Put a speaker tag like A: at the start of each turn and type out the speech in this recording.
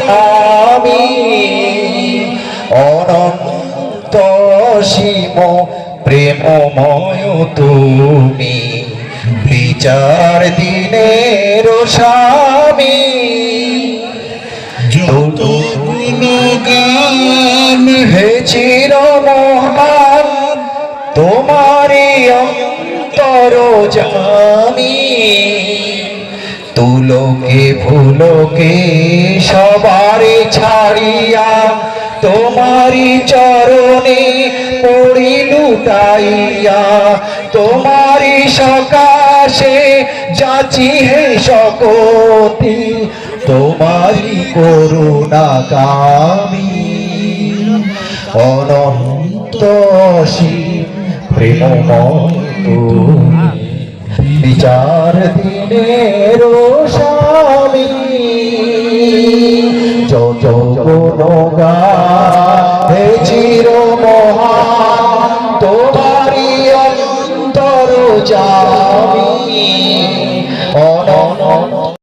A: ঠামি অনন্ত সীম প্রেমময় তুমি, বিচার দিনের স্বামী।
B: যত
A: তুমি জ্ঞান হেছির মহান তোমারি অন্তর জামি তুলোকে ফুলোকে সবারে ছাড়িয়া তোমারি চরণে পড়ি লুটাইয়া। তোমারি সকাশে যাচি হে সকতি তোমারি করুণা কামি অনন্ত শিব, প্রেমময় বিচার দিনের গুণগা হে চির মহান তোমারি অন্তর জামি অনন্ত